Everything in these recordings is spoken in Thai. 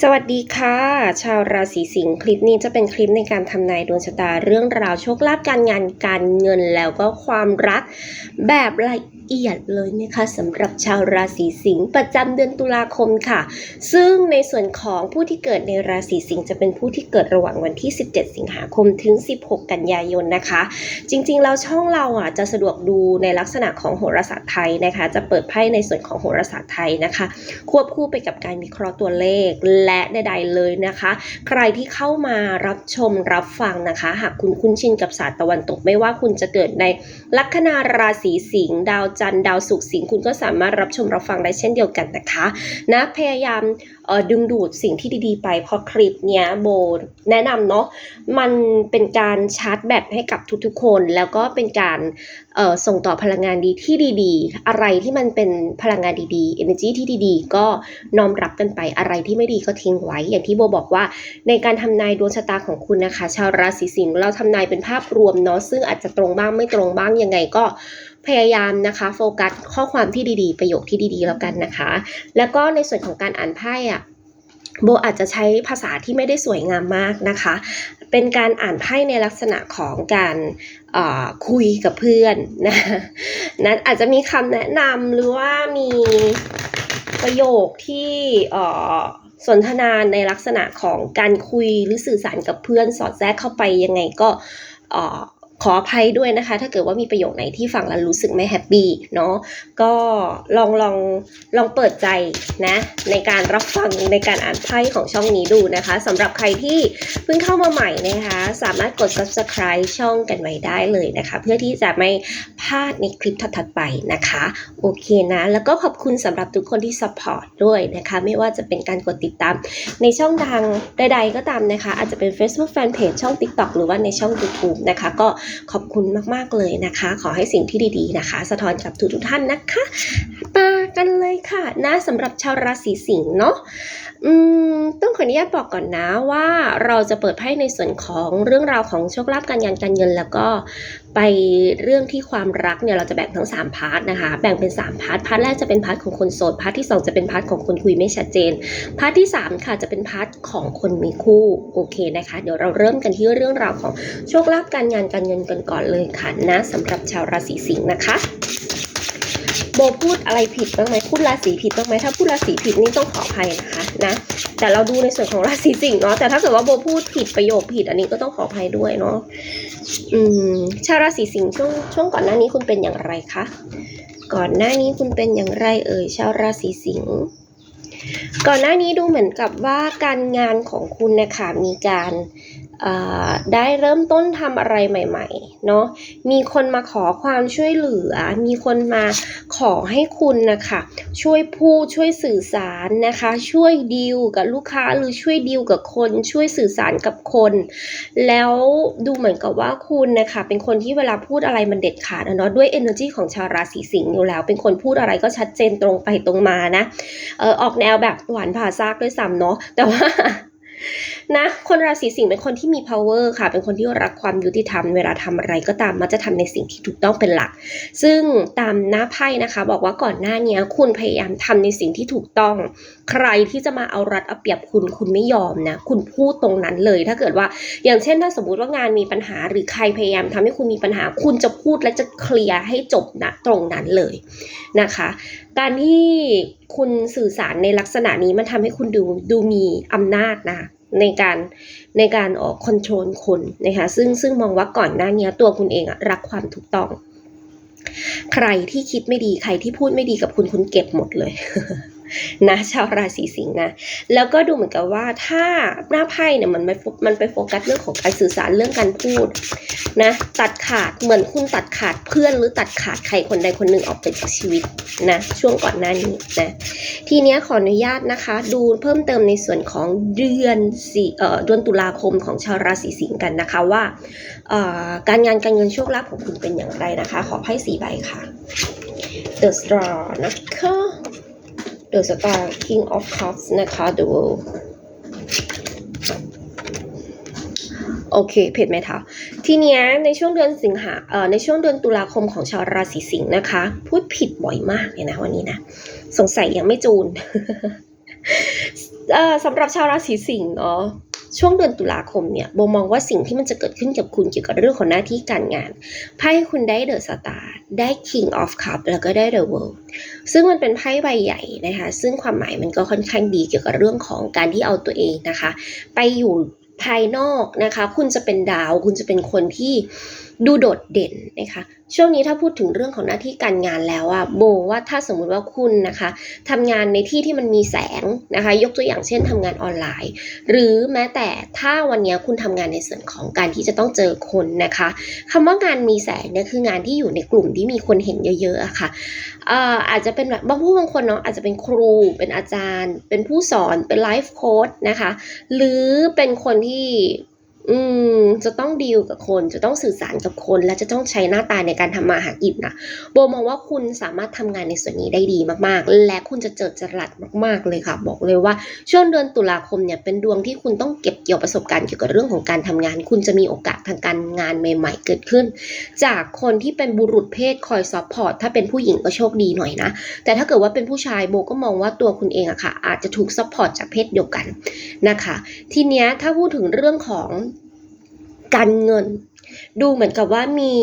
สวัสดีค่ะ ชาวราศีสิงห์คลิปนี้จะเป็นคลิปในการทำนายดวงชะตาเรื่องราวโชคลาภการงานการเงินแล้วก็ความรักแบบละ เอียดเลยนะคะสำหรับชาวราศีสิงห์ประจำเดือนตุลาคมค่ะ ซึ่งในส่วนของผู้ที่เกิดในราศีสิงห์จะเป็นผู้ที่เกิดระหว่างวันที่ 17 สิงหาคมถึง 16 กันยายนนะคะ จริงๆแล้วช่องเราอะจะสะดวกดูในลักษณะของโหราศาสตร์ไทยนะคะ จะเปิดไพ่ในส่วนของโหราศาสตร์ไทยนะคะ ควบคู่ไปกับการวิเคราะห์ตัวเลขและใดๆเลยนะคะ ใครที่เข้ามารับชมรับฟังนะคะ หากคุณคุ้นชินกับศาสตร์ตะวันตกไม่ว่าคุณจะเกิดในลัคนาราศีสิงห์ดาวจันทร์ดาวศุกร์สิงห์คุณก็สามารถรับชมรับฟังได้เช่นเดียวกันนะคะนะพยายามดึงดูดสิ่งที่ดีๆ ไปเพราะคลิปเนี้ยโบแนะนำเนาะมันเป็นการชาร์จแบตให้กับทุกๆคน แล้วก็เป็นการส่งต่อพลังงานดีที่ดีๆ อะไรที่มันเป็นพลังงานดีๆ energy ที่ดีๆ ก็น้อมรับกันไปอะไรที่ไม่ดีก็ทิ้งไว้ อย่างที่โบบอกว่า ในการทำนายดวงชะตาของคุณนะคะ ชาวราศีสิงห์เราทำนายเป็นภาพรวมเนาะซึ่งอาจจะตรงบ้างไม่ตรงบ้างยังไงก็ พยายามนะคะโฟกัสข้อความที่ดีๆ ประโยคที่ดีๆแล้วกันนะคะ แล้วก็ในส่วนของการอ่านไพ่อะโบอาจจะใช้ภาษาที่ไม่ได้สวยงามมากนะคะ เป็นการอ่านไพ่ในลักษณะของการอ่อคุยกับเพื่อนนะนั้นอาจจะมีคำแนะนำหรือว่ามีประโยคที่อ่อสนทนาในลักษณะของการคุยหรือสื่อสารกับเพื่อนสอดแทรกเข้าไปยังไงก็อ่อ ขออภัยด้วยนะคะ ถ้าเกิดว่ามีประโยคไหนที่ฟังแล้วรู้สึกไม่แฮปปี้เนาะก็ลองลองลองเปิดใจนะ ในการรับฟังในการอ่านไพ่ของช่องนี้ดูนะคะสำหรับใครที่เพิ่งเข้ามาใหม่นะคะ สามารถกด subscribe ช่องกันไว้ได้เลยนะคะ เพื่อที่จะไม่พลาดในคลิปถัดๆไปนะคะ โอเคนะ แล้วก็ขอบคุณสำหรับทุกคนที่ support ด้วยนะคะ ไม่ว่าจะเป็นการกดติดตาม ในช่องทางใดๆก็ตามนะคะ อาจจะเป็น Facebook Fanpage ช่อง TikTok หรือว่าในช่อง YouTube นะคะก็ขอบคุณมาก ๆ เลยนะคะ ขอให้สิ่งที่ดีๆนะคะ สะท้อนกับทุกๆท่านนะคะปากันเลยค่ะนะสำหรับชาวราศีสิงห์เนาะอืมต้องขออนุญาตบอกก่อนนะว่าเราจะเปิดไพ่ในส่วนของเรื่องราวของโชคลาภการงานการเงินแล้วก็ไปเรื่องที่ความรักเนี่ยเราจะแบ่งทั้ง 3 พาร์ทนะคะ แบ่งเป็น 3 พาร์ท พาร์ทแรกจะเป็นพาร์ทของคนโสด พาร์ทที่ 2 จะเป็นพาร์ทของคนคุยไม่ชัดเจน พาร์ทที่ 3 ค่ะจะเป็นพาร์ทของคนมีคู่ โอเคนะคะ เดี๋ยวเราเริ่มกันที่เรื่องราวของโชคลาภการงานการเงินกันก่อนเลยค่ะนะสำหรับชาวราศีสิงห์นะคะ โบพูดอะไรผิดบ้างไหมพูดราศีผิดบ้างไหมถ้าพูดราศีผิดนี่ต้องขออภัยนะคะนะแต่เราดูในส่วนของราศีสิงห์เนาะแต่ถ้าเกิดว่าโบพูดผิดประโยคผิดอันนี้ก็ต้องขออภัยด้วยเนาะอืมชาวราศีสิงห์ช่วงช่วงก่อนหน้านี้คุณเป็นอย่างไรคะก่อนหน้านี้คุณเป็นอย่างไรเอ่ยชาวราศีสิงห์ก่อนหน้านี้ดูเหมือนกับว่าการงานของคุณนะคะมีการ ได้เริ่มต้นทำอะไรใหม่ๆเนาะมีคนมาขอความช่วยเหลือ มีคนมาขอให้คุณนะคะช่วยพูดช่วยสื่อสารนะคะ ช่วยดีลกับลูกค้าหรือช่วยดีลกับคนช่วยสื่อสารกับคน แล้วดูเหมือนกับว่าคุณนะคะเป็นคนที่เวลาพูดอะไรมันเด็ดขาดอะเนาะด้วย energy ของชาวราศีสิงห์อยู่แล้ว เป็นคนพูดอะไรก็ชัดเจนตรงไปตรงมานะเออออกแนวแบบหวานผ่าซากด้วยซ้ำเนาะแต่ว่า นะคนราศีสิงห์เป็นคนที่มี power ค่ะ เป็นคนที่รักความยุติธรรมเวลาทำอะไรก็ตามมักจะทำในสิ่งที่ถูกต้องเป็นหลัก ซึ่งตามหน้าไพ่นะคะ บอกว่าก่อนหน้านี้คุณพยายามทำในสิ่งที่ถูกต้อง ใครที่จะมาเอารัดเอาเปรียบคุณคุณไม่ยอมนะคุณพูดตรงนั้นเลย ถ้าเกิดว่าอย่างเช่นถ้าสมมติว่างานมีปัญหาหรือใครพยายามทำให้คุณมีปัญหา คุณจะพูดและจะเคลียร์ให้จบนะตรงนั้นเลยนะคะ การที่คุณสื่อสารในลักษณะนี้มันทำให้คุณดูดูมีอำนาจนะ ในการในการออกคอนโทรลคนนะคะซึ่งซึ่งมองว่าก่อนหน้านี้ตัวคุณเองอะรักความถูกต้อง ใครที่คิดไม่ดีใครที่พูดไม่ดีกับคุณคุณเก็บหมดเลยนะชาวราศีสิงห์นะ แล้วก็ดูเหมือนกับว่าถ้าหน้าไพ่เนี่ยมันไม่โฟมันไปโฟกัสเรื่องของการสื่อสารเรื่องการพูดนะตัดขาดเหมือนคุณตัดขาดเพื่อนหรือตัดขาดใครคนใดคนหนึ่งออกไปจากชีวิตนะช่วงก่อนหน้านี้นะ ทีนี้ขออนุญาตนะคะ ดูเพิ่มเติมในส่วนของเดือนสี่เอ่อเดือนตุลาคมของชาวราศีสิงห์กันนะคะว่าเอ่อการงานการเงินโชคลาภของคุณเป็นอย่างไรนะคะ ขอไพ่สี่ใบค่ะ The Star นะคะ The Star King of Cups นะคะ The World โอเค เพจไหมคะทีเนี้ยในช่วงเดือนสิงหาเอ่อในช่วงเดือนตุลาคมของชาวราศีสิงห์นะคะ พูดผิดบ่อยมากเลยนะวันนี้นะ สงสัยยังไม่จูนเอ่อสำหรับชาวราศีสิงห์เนาะช่วงเดือนตุลาคมเนี่ยโบมองว่าสิ่งที่มันจะเกิดขึ้นกับคุณเกี่ยวกับเรื่องของหน้าที่การงานไพ่คุณได้เดอะสตาร์ได้ King of Cup แล้วก็ได้ The World ซึ่งมันเป็นไพ่ใบใหญ่นะคะ ซึ่งความหมายมันก็ค่อนข้างดีเกี่ยวกับเรื่องของการที่เอาตัวเองนะคะ ไปอยู่ ภายนอกนะคะ คุณจะเป็นดาว คุณจะเป็นคนที่ ดูโดดเด่นนะคะ ช่วงนี้ถ้าพูดถึงเรื่องของหน้าที่การงานแล้วอะโบว่าถ้าสมมุติว่าคุณนะคะทำงานในที่ที่มันมีแสงนะคะ ยกตัวอย่างเช่นทำงานออนไลน์ หรือแม้แต่ถ้าวันนี้คุณทำงานในส่วนของการที่จะต้องเจอคนนะคะคำว่างานมีแสงเนี่ยคืองานที่อยู่ในกลุ่มที่มีคนเห็นเยอะๆอะค่ะเอ่ออาจจะเป็นแบบบางผู้บางคนเนาะอาจจะเป็นครูเป็นอาจารย์ เป็นผู้สอนเป็นไลฟ์โค้ดนะคะ หรือเป็นคนที่ อืมจะต้องดีลกับคนจะต้องสื่อสารกับคน และจะต้องใช้หน้าตาในการทำมาหากินนะโบมองว่าคุณสามารถทำงานในส่วนนี้ได้ดีมากๆ และคุณจะเจิดจรัสมาก ๆเลยค่ะ บอกเลยว่าช่วงเดือนตุลาคมเนี่ยเป็นดวงที่คุณต้องเก็บเกี่ยวประสบการณ์เกี่ยวกับเรื่องของการทำงาน คุณจะมีโอกาสทางการงานใหม่ ๆ เกิดขึ้น จากคนที่เป็นบุรุษเพศคอยซัพพอร์ตถ้าเป็นผู้หญิงก็โชคดีหน่อยนะแต่ถ้าเกิดว่าเป็นผู้ชายโบก็มองว่าตัวคุณเองอะค่ะ อาจจะถูกซัพพอร์ตจากเพศเดียวกันนะคะ ทีเนี้ยถ้าพูดถึงเรื่องของ การเงิน ดูเหมือนกับว่ามี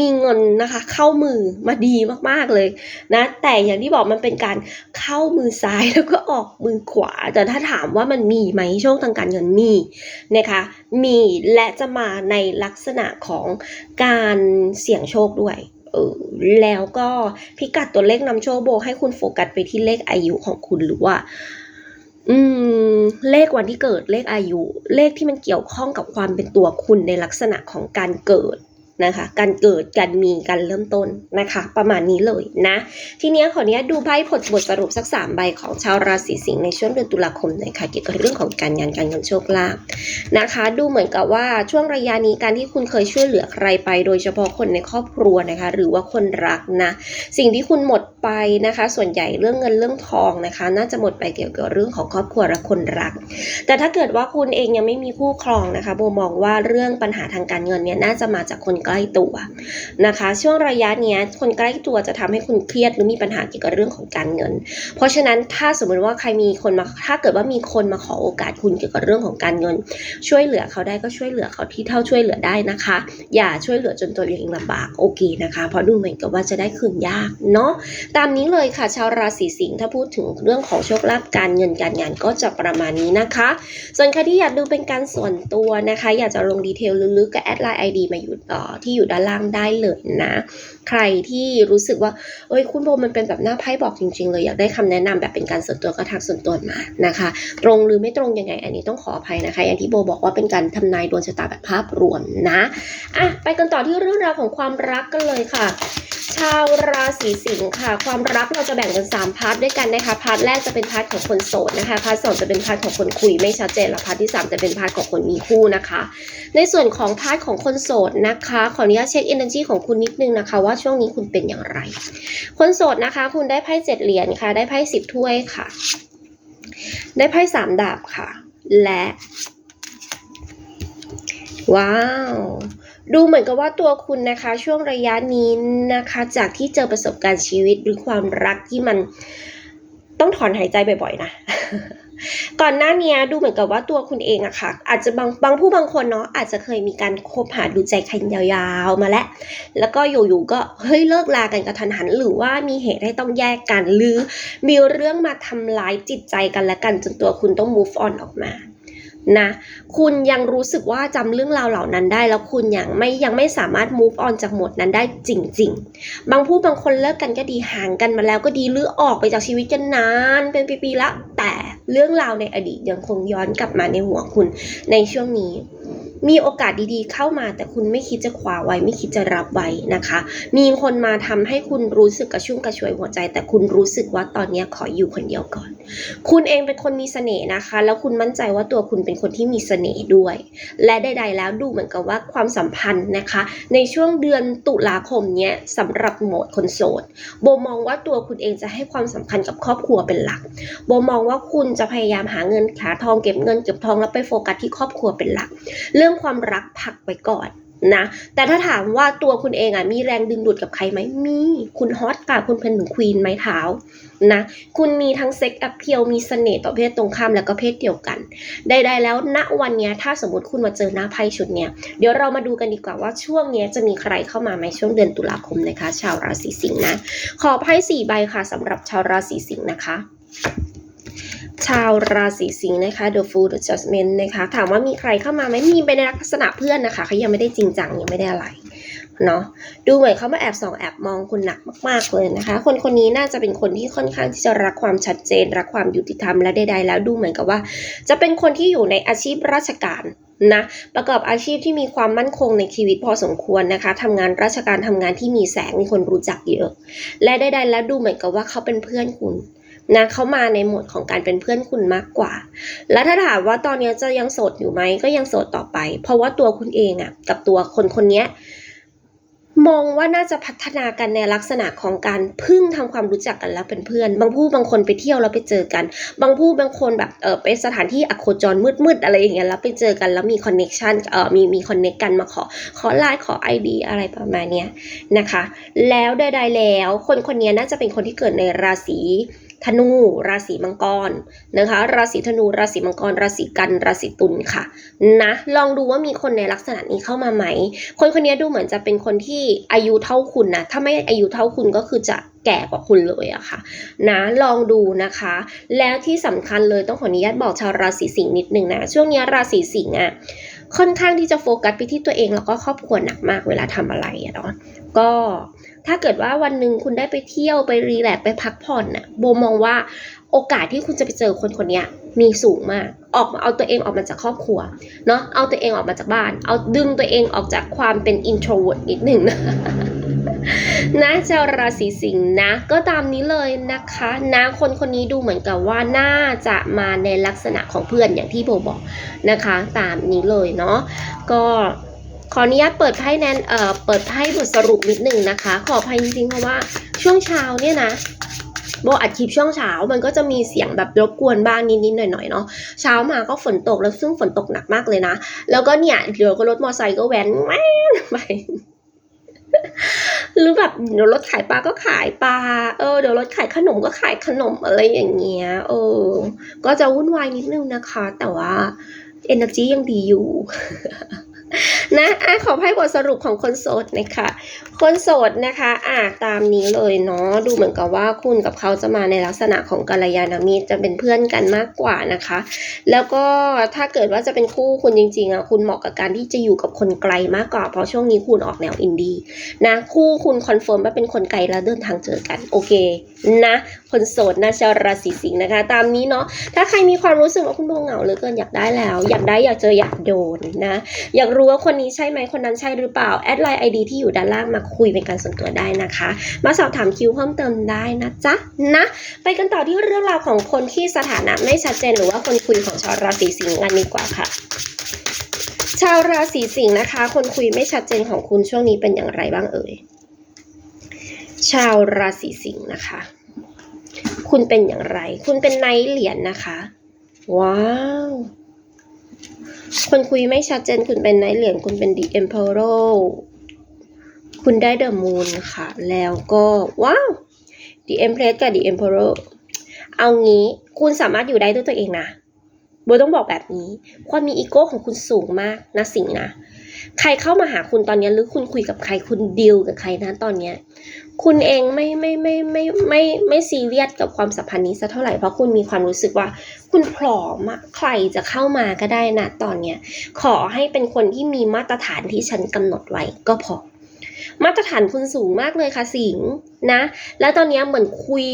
มีเงินนะคะ เข้ามือมาดีมากๆเลยนะ แต่อย่างที่บอกมันเป็นการเข้ามือซ้ายแล้วก็ออกมือขวา แต่ถ้าถามว่ามันมีไหมโชคทางการเงินมีนะคะมีและจะมาในลักษณะของการเสี่ยงโชคด้วยเออแล้วก็พิกัดตัวเลขนำโชคโบให้คุณโฟกัสไปที่เลขอายุของคุณหรือว่า อืม เลขวันที่เกิดเลขอายุ เลขที่มันเกี่ยวข้องกับความเป็นตัวคุณในลักษณะของการเกิด นะคะ การเกิด การมี การเริ่มต้นนะคะ ประมาณนี้เลยนะ ทีเนี้ยขออนุญาตดูไพ่ผลบทสรุปสักสามใบของชาวราศีสิงห์ในช่วงเดือนตุลาคมหน่อยค่ะเกี่ยวกับเรื่องของการงานการเงินโชคลาภนะคะ ดูเหมือนกับว่าช่วงระยะนี้การที่คุณเคยช่วยเหลือใครไป โดยเฉพาะคนในครอบครัวนะคะ หรือว่าคนรักนะ สิ่งที่คุณหมดไปนะคะ ส่วนใหญ่เรื่องเงินเรื่องทองนะคะ น่าจะหมดไปเกี่ยวกับเรื่องของครอบครัวและคนรัก แต่ถ้าเกิดว่าคุณเองยังไม่มีคู่ครองนะคะโบมองว่าเรื่องปัญหาทางการเงินเนี่ยน่าจะมาจากคนใกล้ตัวนะคะ ช่วงระยะเนี้ยคนใกล้ตัวจะทำให้คุณเครียดหรือมีปัญหาเกี่ยวกับเรื่องของการเงิน เพราะฉะนั้นถ้าสมมติว่าใครมีคนมาถ้าเกิดว่ามีคนมาขอโอกาสคุณเกี่ยวกับเรื่องของการเงิน ช่วยเหลือเขาได้ก็ช่วยเหลือเขาที่เท่าช่วยเหลือได้นะคะ อย่าช่วยเหลือจนตัวเองลำบากโอเคนะคะ เพราะดูเหมือนกับว่าจะได้คืนยากเนาะตามนี้เลยค่ะชาวราศีสิงห์ถ้าพูดถึงเรื่องของโชคลาภการเงินการงานก็จะประมาณนี้นะคะ ส่วนใครที่อยากดูเป็นการส่วนตัวนะคะ อยากจะลงดีเทลลึกๆก็แอดไลน์ไอดีมาอยู่ต่อที่อยู่ด้านล่างได้เลยนะ ใครที่รู้สึกว่าเอ้ยคุณโบมันเป็นแบบหน้าไพ่บอกจริง ๆ เลยอยากได้คำแนะนำแบบเป็นการส่วนตัวก็ทักส่วนตัวมานะคะ ตรงหรือไม่ตรงยังไงอันนี้ต้องขออภัยนะคะ อย่างที่โบบอกว่าเป็นการทำนายดวงชะตาแบบภาพรวมนะอะไปกันต่อที่เรื่องราวของความรักกันเลยค่ะชาวราศีสิงห์ค่ะ ความรักเราจะแบ่งเป็น3พาร์ทด้วยกันนะคะพาร์ทแรกจะเป็นพาร์ทของคนโสดนะคะพาร์ทสองจะเป็นพาร์ทของคนคุยไม่ชัดเจนและพาร์ทที่3จะเป็นพาร์ทของคนมีคู่นะคะ ในส่วนของพาร์ทของคนโสดนะคะขออนุญาตเช็ค energy ของคุณนิดนึงนะคะ ว่าช่วงนี้คุณเป็นอย่างไร คนโสดนะคะ คุณได้ไพ่เจ็ดเหรียญค่ะ ได้ไพ่สิบถ้วยค่ะ ได้ไพ่สามดาบค่ะ และ ว้าวดูเหมือนกับว่าตัวคุณนะคะ ช่วงระยะนี้นะคะ จากที่เจอประสบการณ์ชีวิตหรือความรักที่มันต้องถอนหายใจบ่อยๆนะ ก่อนหน้านี้ดูเหมือนกับว่าตัวคุณเองอะค่ะ อาจจะบางบางผู้บางคนเนาะอาจจะเคยมีการคบหาดูใจใครยาวๆมาแล้ว แล้วก็อยู่ๆก็เฮ้ยเลิกลากันกระทันหัน หรือว่ามีเหตุให้ต้องแยกกันหรือมีเรื่องมาทำร้ายจิตใจกันและกันจนตัวคุณต้อง move on ออกมา นะคุณยังรู้สึกว่าจำเรื่องราวเหล่านั้นได้ แล้วคุณยังไม่ยังไม่สามารถ move on จากหมดนั้นได้จริง ๆ บางผู้บางคนเลิกกันก็ดีห่างกันมาแล้วก็ดีหรือออกไปจากชีวิตกันนานเป็นปีๆละแต่เรื่องราวในอดีตยังคงย้อนกลับมาในหัวคุณในช่วงนี้ มีโอกาสดีๆ เข้ามาแต่คุณไม่คิดจะคว้าไว้ ไม่คิดจะรับไว้นะคะ มีคนมาทำให้คุณรู้สึกกระชุ่มกระชวยหัวใจ แต่คุณรู้สึกว่าตอนนี้ขออยู่คนเดียวก่อน คุณเองเป็นคนมีเสน่ห์นะคะ แล้วคุณมั่นใจว่าตัวคุณเป็นคนที่มีเสน่ห์ด้วย และใดๆแล้วดูเหมือนกับว่าความสัมพันธ์นะคะ ในช่วงเดือนตุลาคมเนี้ยสำหรับโหมดคนโสดโบมองว่าตัวคุณเองจะให้ความสำคัญกับครอบครัวเป็นหลักโบมองว่าคุณจะพยายามหาเงินหาทองเก็บเงินเก็บทองแล้วไปโฟกัสที่ครอบครัวเป็นหลัก เรื่องความรักพักไว้ก่อนนะ แต่ถ้าถามว่าตัวคุณเองอะมีแรงดึงดูดกับใครไหมมี คุณฮอตค่ะคุณเป็นถึงควีนไม้เท้านะ คุณมีทั้งเซ็กแอพเพียลมีเสน่ห์ต่อเพศตรงข้ามแล้วก็เพศเดียวกัน ใดๆแล้วณวันเนี้ยถ้าสมมติคุณมาเจอหน้าไพ่ชุดเนี้ยเดี๋ยวเรามาดูกันดีกว่าว่าช่วงเนี้ยจะมีใครเข้ามาไหมช่วงเดือนตุลาคมนะคะ ชาวราศีสิงห์นะ ขอไพ่สี่ใบค่ะสำหรับชาวราศีสิงห์นะคะ ชาวราศีสิงห์นะคะ The Fool The Judgment นะคะ ถามว่ามีใครเข้ามาไหมมีไปในลักษณะเพื่อนนะคะเขายังไม่ได้จริงจังยังไม่ได้อะไรเนาะดูเหมือนเขามาแอบส่องแอบมองคุณหนักมาก ๆ เลยนะคะ คนคนนี้น่าจะเป็นคนที่ค่อนข้างที่จะรักความชัดเจน รักความยุติธรรมและใดๆแล้วดูเหมือนกับว่า จะเป็นคนที่อยู่ในอาชีพราชการนะประกอบอาชีพที่มีความมั่นคงในชีวิตพอสมควรนะคะทำงานราชการทำงานที่มีแสงมีคนรู้จักเยอะ และใดๆแล้วดูเหมือนกับว่าเขาเป็นเพื่อนคุณ นะเขามาในโหมดของการเป็นเพื่อนคุณมากกว่า และถ้าถามว่าตอนนี้จะยังโสดอยู่ไหมก็ยังโสดต่อไป เพราะว่าตัวคุณเองอะกับตัวคนคนนี้มองว่าน่าจะพัฒนากันในลักษณะของการพึ่งทำความรู้จักกันแล้วเป็นเพื่อน บางผู้บางคนไปเที่ยวแล้วไปเจอกัน บางผู้บางคนแบบเออไปสถานที่อโคจรมืดๆอะไรอย่างเงี้ยแล้วไปเจอกันแล้วมีคอนเน็ชันเออมีมีคอนเน็กกันมาขอ ขอไลน์ขอไอดีอะไรประมาณเนี้ยนะคะ แล้วใดๆแล้ว คนคนนี้น่าจะเป็นคนที่เกิดในราศี ธนู ราศีมังกรนะคะ ราศีธนู ราศีมังกร ราศีกัน ราศีตุลค่ะนะ ลองดูว่ามีคนในลักษณะนี้เข้ามาไหม คนคนนี้ดูเหมือนจะเป็นคนที่อายุเท่าคุณนะ ถ้าไม่อายุเท่าคุณก็คือจะแก่กว่าคุณเลยอะค่ะนะลองดูนะคะ แล้วที่สำคัญเลยต้องขออนุญาตบอกชาวราศีสิงห์นิดนึงนะ ช่วงนี้ราศีสิงห์อะค่อนข้างที่จะโฟกัสไปที่ตัวเองแล้วก็ครอบครัวหนักมากเวลาทำอะไรอะเนาะก็ ถ้าเกิดว่าวันหนึ่งคุณได้ไปเที่ยวไปรีแลกซ์ไปพักผ่อนน่ะโบมองว่าโอกาสที่คุณจะไปเจอคนคนนี้มีสูงมาก ออกมาเอาตัวเองออกมาจากครอบครัวเนาะเอาตัวเองออกมาจากบ้าน เอาดึงตัวเองออกจากความเป็น introvert นิดหนึ่งนะนะชาวราศีสิงห์นะ ก็ตามนี้เลยนะคะนะคนคนนี้ดูเหมือนกับว่าน่าจะมาในลักษณะของเพื่อนอย่างที่โบบอกนะคะ ตามนี้เลยเนาะก็ ขออนุญาตเปิดไพ่แนนเอ่อเปิดไพ่บทสรุปนิดหนึ่งนะคะ ขออภัยจริงๆเพราะว่าช่วงเช้าเนี่ยนะโบอัดคลิปช่วงเช้ามันก็จะมีเสียงแบบรบกวนบ้างนิดๆหน่อยๆเนาะเช้ามาก็ฝนตกแล้วซึ่งฝนตกหนักมากเลยนะ แล้วก็เนี่ยเดี๋ยวก็รถมอเตอร์ไซค์ก็แว้นแว้นไปหรือแบบเดี๋ยวรถขายปลาก็ขายปลา เออ เดี๋ยวรถขายขนมก็ขายขนมอะไรอย่างเงี้ย เออ ก็จะวุ่นวายนิดนึงนะคะ แต่ว่า energy ยังดีอยู่ นะอะขอให้บทสรุปของคนโสดนะคะ คนโสดนะคะอะตามนี้เลยเนาะดูเหมือนกับว่าคุณกับเขาจะมาในลักษณะของกัลยาณมิตรจะเป็นเพื่อนกันมากกว่านะคะ แล้วก็ถ้าเกิดว่าจะเป็นคู่คุณจริงๆอะคุณเหมาะกับการที่จะอยู่กับคนไกลมากกว่า เพราะช่วงนี้คุณออกแนวอินดี้นะคู่คุณคอนเฟิร์มว่าเป็นคนไกลแล้วเดินทางเจอกันโอเค นะคนโสดนะชาวราศีสิงห์นะคะ ตามนี้เนาะถ้าใครมีความรู้สึกว่าคุณโบเหงาเหลือเกินอยากได้แล้ว อยากได้อยากเจออยากโดนนะ อยากรู้ว่าคนนี้ใช่ไหมคนนั้นใช่หรือเปล่าแอดไลน์ไอดีที่อยู่ด้านล่างมาคุยเป็นการส่วนตัวได้นะคะ มาสอบถามคิวเพิ่มเติมได้นะจ๊ะนะไปกันต่อที่เรื่องราวของคนที่สถานะไม่ชัดเจนหรือว่าคนคุยของชาวราศีสิงห์กันดีกว่าค่ะชาวราศีสิงห์นะคะ คนคุยไม่ชัดเจนของคุณช่วงนี้เป็นอย่างไรบ้างเอ่ย ชาวราศีสิงห์นะคะ คุณเป็นอย่างไร คุณเป็นไนท์เหรียญนะคะ ว้าวคนคุยไม่ชัดเจนคุณเป็นไนท์เหรียญคุณเป็น The Emperor คุณได้ The Moon ค่ะ แล้วก็ว้าว The Empress กับ The Emperor เอางี้คุณสามารถอยู่ได้ด้วยตัวเองนะโบต้องบอกแบบนี้ ความมีอีโก้ของคุณสูงมากนะสิงห์นะ ใครเข้ามาหาคุณตอนนี้หรือคุณคุยกับใครคุณดีลกับใครนะตอนเนี้ย คุณเองไม่ไม่ไม่ไม่ไม่ไม่ซีเรียสกับความสัมพันธ์นี้สักเท่าไหร่ เพราะคุณมีความรู้สึกว่า คุณพร้อมอะใครจะเข้ามาก็ได้นะตอนเนี้ยขอให้เป็นคนที่มีมาตรฐานที่ฉันกำหนดไว้ก็พอ มาตรฐานคุณสูงมากเลยค่ะสิงนะ แล้วตอนเนี้ยเหมือนคุย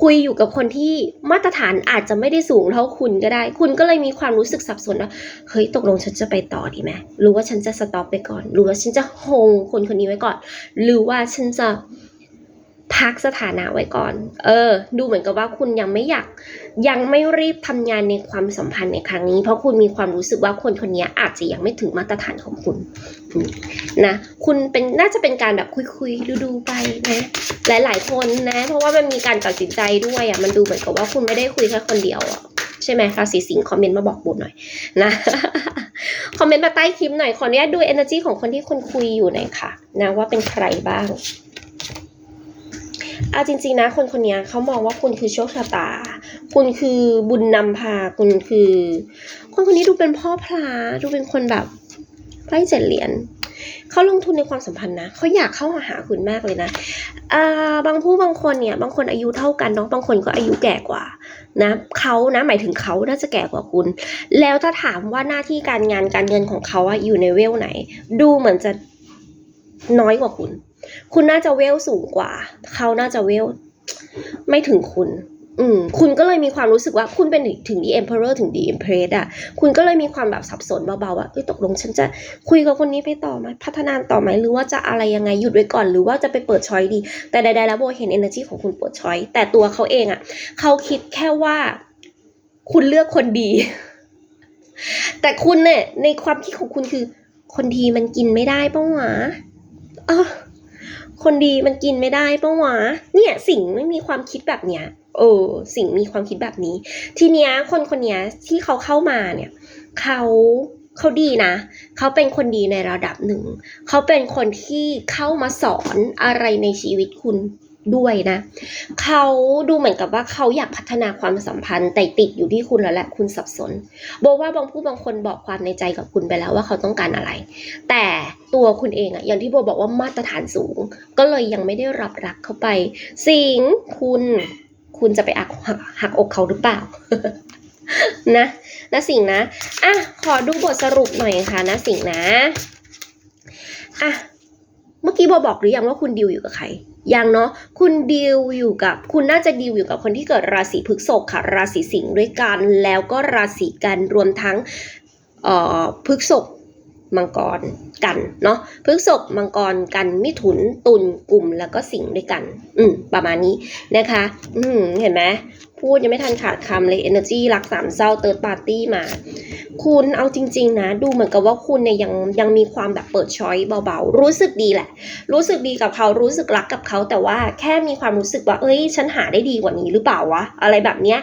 คุยอยู่กับคนที่มาตรฐานอาจจะไม่ได้สูงเท่าคุณก็ได้ คุณก็เลยมีความรู้สึกสับสนว่าเฮ้ยตกลงฉันจะไปต่อดีไหมหรือว่าฉันจะสต็อปไปก่อน หรือว่าฉันจะโฮงคนคนนี้ไว้ก่อน หรือว่าฉันจะ พักสถานะไว้ก่อน เออ ดูเหมือนกับว่าคุณยังไม่อยาก ยังไม่รีบทำงานในความสัมพันธ์ในครั้งนี้ เพราะคุณมีความรู้สึกว่าคนคนนี้อาจจะยังไม่ถึงมาตรฐานของคุณนะ คุณเป็นน่าจะเป็นการแบบคุยๆดูๆไปนะ หลายๆคนนะ เพราะว่ามันมีการตัดสินใจด้วยอะ มันดูเหมือนกับว่าคุณไม่ได้คุยแค่คนเดียวอะใช่ไหมราศีสิงห์คอมเมนต์มาบอกบุญหน่อยนะ คอมเมนต์มาใต้คลิปหน่อยขออนุญาตดู energy ของคนที่คุณคุยอยู่หน่อยค่ะนะว่าเป็นใครบ้าง เอาจริง ๆ นะ คนคนนี้เขามองว่าคุณคือโชคชะตา คุณคือบุญนำพา คุณคือ คนคนนี้ดูเป็นพ่อพลาดูเป็นคนแบบไพ่เจ็ดเหรียญเขาลงทุนในความสัมพันธ์นะเขาอยากเข้ามาหาคุณมากเลยนะอ่าบางผู้บางคนเนี่ย บางคนอายุเท่ากันเนาะบางคนก็อายุแก่กว่านะเขานะหมายถึงเขาน่าจะแก่กว่าคุณ แล้วถ้าถามว่าหน้าที่การงานการเงินของเขาอะอยู่ในเวลไหน ดูเหมือนจะน้อยกว่าคุณ คุณน่าจะเวลสูงกว่า เขาน่าจะเวลไม่ถึงคุณ อืม คุณก็เลยมีความรู้สึกว่าคุณเป็นถึง the emperor ถึง the empress อะคุณก็เลยมีความแบบสับสนเบาๆว่าเอ้ยตกลงฉันจะคุยกับคนนี้ไปต่อไหมพัฒนาต่อไหมหรือว่าจะอะไรยังไงหยุดไว้ก่อน หรือว่าจะไปเปิดช้อยดี แต่ใดๆแล้วโบเห็น energy ของคุณเปิดช้อยแต่ตัวเขาเองอะ เขาคิดแค่ว่าคุณเลือกคนดี แต่คุณเนี่ยในความคิดของคุณคือ คนดีมันกินไม่ได้ป้าวะเออ คนดีมันกินไม่ได้ปะวะ เนี่ยสิงไม่มีความคิดแบบเนี้ยเออสิงมีความคิดแบบนี้ ทีเนี้ยคนคนเนี้ยที่เขาเข้ามาเนี่ยเขาเขาดีนะ เขาเป็นคนดีในระดับหนึ่ง เขาเป็นคนที่เข้ามาสอนอะไรในชีวิตคุณ ด้วยนะ เขาดูเหมือนกับว่าเขาอยากพัฒนาความสัมพันธ์ แต่ติดอยู่ที่คุณแล้วแหละคุณสับสนโบว่าบางผู้บางคนบอกความในใจกับคุณไปแล้วว่าเขาต้องการอะไร แต่ตัวคุณเองอะอย่างที่โบบอกว่ามาตรฐานสูง ก็เลยยังไม่ได้รับรักเข้าไป สิงห์คุณคุณจะไปหักหักอกเขาหรือเปล่านะนะสิงห์นะอะขอดูบทสรุปหน่อยค่ะนะสิงห์นะอะเมื่อกี้โบบอกหรือยังว่าคุณดิวอยู่กับใคร ยังเนาะคุณดีลอยู่กับ คุณน่าจะดีลอยู่กับคนที่เกิดราศีพฤษภค่ะ ราศีสิงห์ด้วยกัน แล้วก็ราศีกันรวมทั้งเอ่อพฤษภมังกรกันเนาะพฤษภมังกรกันมิถุนตุลกลุ่มแล้วก็สิงห์ด้วยกัน อืมประมาณนี้นะคะ อืมเห็นไหม พูดยังไม่ทันขาดคำเลย energy รักสามเศร้าเติร์ดปาร์ตี้มา คุณเอาจริง ๆ นะ ดูเหมือนกับว่าคุณเนี่ยยังยังมีความแบบเปิดช้อยเบาๆ รู้สึกดีแหละ รู้สึกดีกับเขารู้สึกรักกับเขา แต่ว่าแค่มีความรู้สึกว่า เอ้ย ฉันหาได้ดีกว่านี้หรือเปล่าวะ อะไรแบบเนี้ย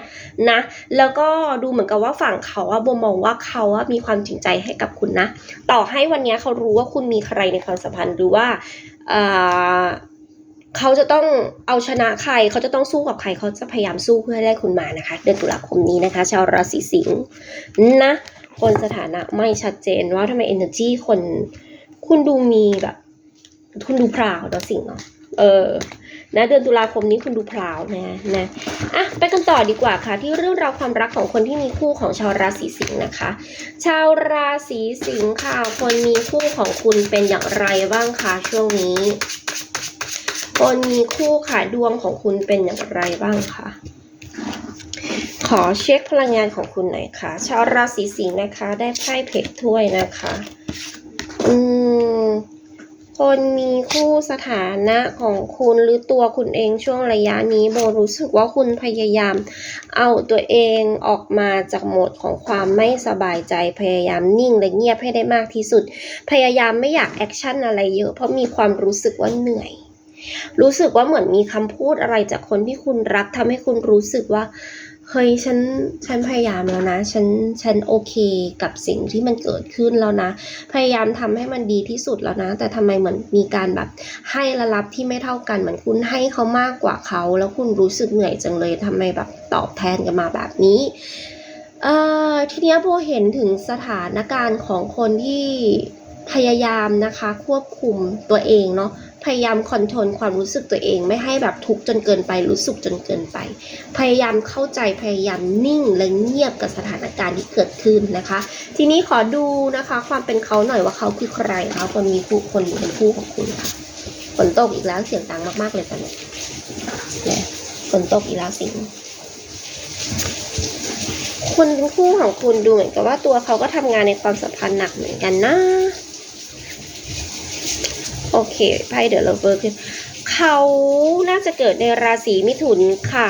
นะ แล้วก็ดูเหมือนกับว่าฝั่งเขาอะโบมองว่าเขาอะมีความจริงใจให้กับคุณนะ ต่อให้วันเนี้ยเขารู้ว่าคุณมีใครในความสัมพันธ์หรือว่าอ่า เขาจะต้องเอาชนะใคร เขาจะต้องสู้กับใคร เขาจะพยายามสู้เพื่อให้ได้คุณมานะคะ เดือนตุลาคมนี้นะคะ ชาวราศีสิงห์นะ คนสถานะไม่ชัดเจนว่าทำไม energy คน คุณดูมีแบบ คุณดูพราวเนาะสิงห์เนาะเออ นะ เดือนตุลาคมนี้คุณดูพราวนะ นะ อะ ไปกันต่อดีกว่าค่ะ ที่เรื่องราวความรักของคนที่มีคู่ของชาวราศีสิงห์นะคะ ชาวราศีสิงห์ค่ะ คนมีคู่ของคุณเป็นอย่างไรบ้างคะช่วงนี้ คนมีคู่ค่ะดวงของคุณเป็นอย่างไรบ้างคะขอเช็คพลังงานของคุณหน่อยค่ะ ชาวราศีสิงห์นะคะ ได้ไพ่เพชรถ้วยนะคะ อืม คนมีคู่สถานะของคุณหรือตัวคุณเองช่วงระยะนี้โบรู้สึกว่าคุณพยายาม เอาตัวเองออกมาจากโหมดของความไม่สบายใจพยายามนิ่งและเงียบให้ได้มากที่สุด พยายามไม่อยากแอคชั่นอะไรเยอะเพราะมีความรู้สึกว่าเหนื่อย รู้สึกว่าเหมือนมีคำพูดอะไรจากคนที่คุณรักทำให้คุณรู้สึกว่าเฮ้ยฉันฉันพยายามแล้วนะฉันฉันโอเคกับสิ่งที่มันเกิดขึ้นแล้วนะ พยายามทำให้มันดีที่สุดแล้วนะ แต่ทำไมเหมือนมีการแบบให้และรับที่ไม่เท่ากันเหมือนคุณให้เขามากกว่าเขา แล้วคุณรู้สึกเหนื่อยจังเลยทำไมแบบตอบแทนกันมาแบบนี้เอ่อทีนี้โบเห็นถึงสถานการณ์ของคนที่พยายามนะคะควบคุมตัวเองเนาะ พยายามคอนโทรลความรู้สึกตัวเอง ไม่ให้แบบทุกข์จนเกินไปรู้สึกจนเกินไป พยายามเข้าใจพยายามนิ่งและเงียบกับสถานการณ์ที่เกิดขึ้นนะคะ ทีนี้ขอดูนะคะ ความเป็นเขาหน่อยว่าเขาคือใครคะคนมีคู่คนเป็นคู่ของคุณค่ะฝนตกอีกแล้วเสียงดังมากๆเลยตอนนี้เนี่ยฝนตกอีกแล้วสิงคนเป็นคู่ของคุณดูเหมือนกับว่าตัวเขาก็ทำงานในความสัมพันธ์หนักเหมือนกันนะ โอเคไพ่เดอะโลเวอร์คือเขาน่าจะเกิดในราศีมิถุนค่ะ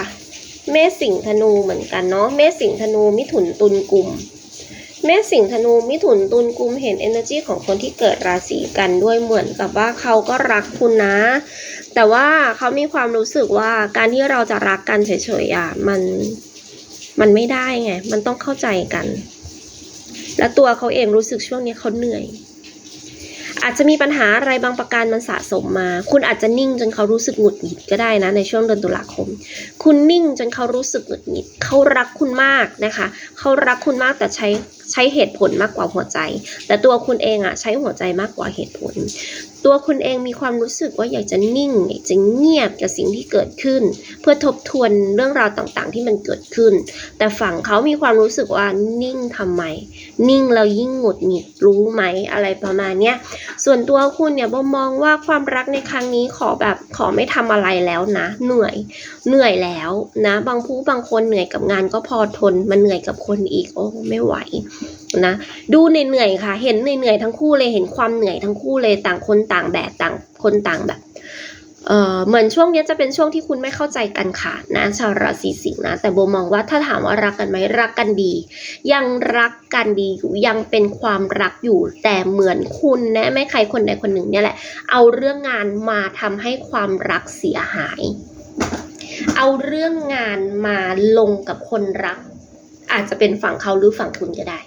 เมษสิงธนูเหมือนกันเนาะเมษสิงธนูมิถุนตุลกุมเมษสิงธนูมิถุนตุลกุมเห็น energy ของคนที่เกิดราศีกันด้วยเหมือนกับว่าเขาก็รักคุณนะ แต่ว่าเขามีความรู้สึกว่าการที่เราจะรักกันเฉยๆอะมันมันไม่ได้ไง มันต้องเข้าใจกัน และตัวเขาเองรู้สึกช่วงนี้เขาเหนื่อย อาจจะมีปัญหาอะไรบางประการมันสะสมมา คุณอาจจะนิ่งจนเขารู้สึกหงุดหงิดก็ได้นะในช่วงเดือนตุลาคม คุณนิ่งจนเขารู้สึกหงุดหงิด เขารักคุณมากนะคะ เขารักคุณมากแต่ใช้ใช้เหตุผลมากกว่าหัวใจ แต่ตัวคุณเองอะใช้หัวใจมากกว่าเหตุผล ตัวคุณเองมีความรู้สึกว่าอยากจะนิ่งอยากจะเงียบกับสิ่งที่เกิดขึ้น เพื่อทบทวนเรื่องราวต่างๆ ที่มันเกิดขึ้น แต่ฝั่งเขามีความรู้สึกว่านิ่งทำไม นิ่งแล้วยิ่งหงุดหงิดรู้ไหมอะไรประมาณเนี้ยส่วนตัวคุณเนี่ยมองว่าความรักในครั้งนี้ขอแบบขอไม่ทำอะไรแล้วนะ เหนื่อยเหนื่อยแล้วนะ บางผู้บางคนเหนื่อยกับงานก็พอทนมาเหนื่อยกับคนอีกโอ้ไม่ไหวนะดูเหนื่อยๆค่ะ เห็นเหนื่อยๆทั้งคู่เลยเห็นความเหนื่อยทั้งคู่เลยต่างคนต่างแบกต่างคนต่างแบบเอ่อเหมือนช่วงนี้จะเป็นช่วงที่คุณไม่เข้าใจกันค่ะนะชาวราศีสิงห์นะ แต่โบมองว่าถ้าถามว่ารักกันไหมรักกันดี ยังรักกันดีอยู่ยังเป็นความรักอยู่แต่เหมือนคุณนะไม่ใครคนใดคนหนึ่งเนี่ยแหละ เอาเรื่องงานมาทำให้ความรักเสียหาย เอาเรื่องงานมาลงกับคนรัก อาจจะเป็นฝั่งเขาหรือฝั่งคุณก็ได้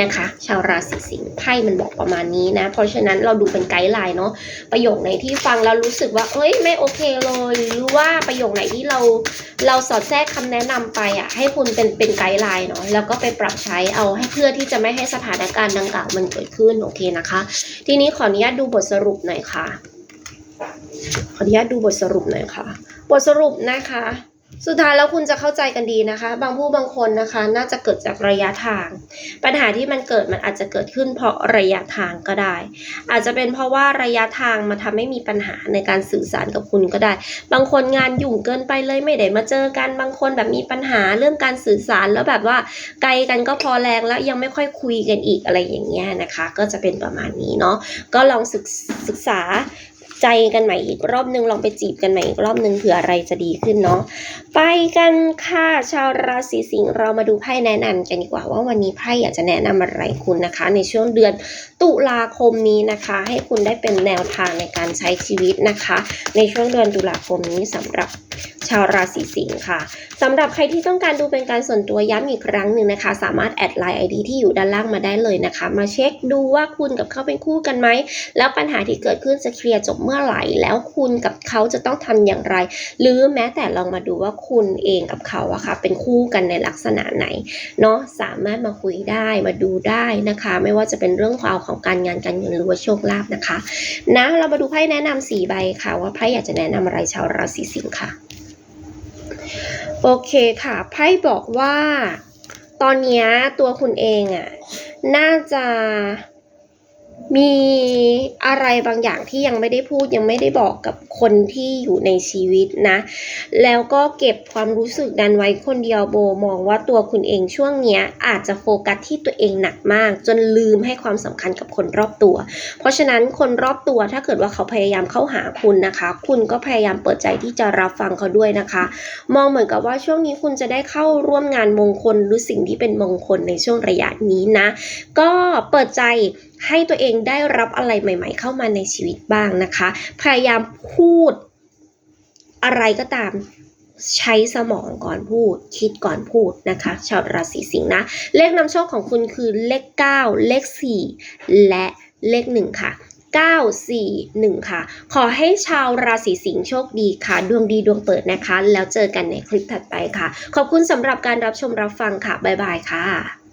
นะคะ ชาวราศีสิงห์ไพ่มันบอกประมาณนี้นะ เพราะฉะนั้นเราดูเป็นไกด์ไลน์เนาะประโยคไหนที่ฟังแล้วรู้สึกว่า เอ้ยไม่โอเคเลยหรือว่าประโยคไหนที่เราเราสอดแทรกคำแนะนำไปอะให้คุณเป็นเป็นไกด์ไลน์เนาะแล้วก็ไปปรับใช้เอาให้เพื่อที่จะไม่ให้สถานการณ์ดังกล่าวมันเกิดขึ้นโอเคนะคะ ทีนี้ขออนุญาตดูบทสรุปหน่อยค่ะขออนุญาตดูบทสรุปหน่อยค่ะ บทสรุปนะคะ สุดท้ายแล้วคุณจะเข้าใจกันดีนะคะ บางผู้บางคนนะคะ น่าจะเกิดจากระยะทาง ปัญหาที่มันเกิดมันอาจจะเกิดขึ้นเพราะระยะทางก็ได้ อาจจะเป็นเพราะว่าระยะทางมาทำให้มีปัญหาในการสื่อสารกับคุณก็ได้ บางคนงานยุ่งเกินไปเลยไม่ได้มาเจอกัน บางคนแบบมีปัญหาเรื่องการสื่อสารแล้วแบบว่าไกลกันก็พอแรงแล้วยังไม่ค่อยคุยกันอีกอะไรอย่างเงี้ยนะคะ ก็จะเป็นประมาณนี้เนาะก็ลองศึกศึกษา ใจกันใหม่อีกรอบนึงลองไปจีบกันใหม่อีกรอบนึงเผื่ออะไรจะดีขึ้นเนาะไปกันค่ะชาวราศีสิงห์เรามาดูไพ่แนะนำกันดีกว่าว่าวันนี้ไพ่อยากจะแนะนำอะไรคุณนะคะ ในช่วงเดือนตุลาคมนี้นะคะ ให้คุณได้เป็นแนวทางในการใช้ชีวิตนะคะ ในช่วงเดือนตุลาคมนี้สำหรับชาวราศีสิงห์ค่ะสำหรับใครที่ต้องการดูเป็นการส่วนตัวย้ำอีกครั้งหนึ่งนะคะ สามารถแอดไลน์ไอดีที่อยู่ด้านล่างมาได้เลยนะคะ มาเช็คดูว่าคุณกับเขาเป็นคู่กันไหมแล้วปัญหาที่เกิดขึ้นจะเคลียร์จบเมื่อไหร่แล้วคุณกับเขาจะต้องทำอย่างไร หรือแม้แต่ลองมาดูว่าคุณเองกับเขาอะค่ะเป็นคู่กันในลักษณะไหนเนาะสามารถมาคุยได้มาดูได้นะคะ ไม่ว่าจะเป็นเรื่องราวของการงานการเงินหรือว่าโชคลาภนะคะนะเรามาดูไพ่แนะนำสี่ใบค่ะ ว่าไพ่อยากจะแนะนำอะไรชาวราศีสิงห์ค่ะ โอเคค่ะไพ่บอกว่า ตอนนี้ตัวคุณเองอะน่าจะ มีอะไรบางอย่างที่ยังไม่ได้พูดยังไม่ได้บอกกับคนที่อยู่ในชีวิตนะ แล้วก็เก็บความรู้สึกดันไว้คนเดียวโบมองว่าตัวคุณเองช่วงเนี้ยอาจจะโฟกัสที่ตัวเองหนักมาก จนลืมให้ความสำคัญกับคนรอบตัว เพราะฉะนั้นคนรอบตัวถ้าเกิดว่าเขาพยายามเข้าหาคุณนะคะ คุณก็พยายามเปิดใจที่จะรับฟังเขาด้วยนะคะ มองเหมือนกับว่าช่วงนี้คุณจะได้เข้าร่วมงานมงคลหรือสิ่งที่เป็นมงคลในช่วงระยะนี้นะ ก็เปิดใจ ให้ตัวเองได้รับอะไรใหม่ ๆ เข้ามาในชีวิตบ้างนะคะ พยายามพูดอะไรก็ตามใช้สมองก่อนพูด คิดก่อนพูดนะคะ ชาวราศีสิงห์นะ เลขนำโชคของคุณคือเลข 9 เลข 4 และเลข 1 ค่ะ 9 4 1 ค่ะ ขอให้ชาวราศีสิงห์โชคดีค่ะ ดวงดีดวงเปิดนะคะ แล้วเจอกันในคลิปถัดไปค่ะ ขอบคุณสำหรับการรับชมรับฟังค่ะ บ๊ายบายค่ะ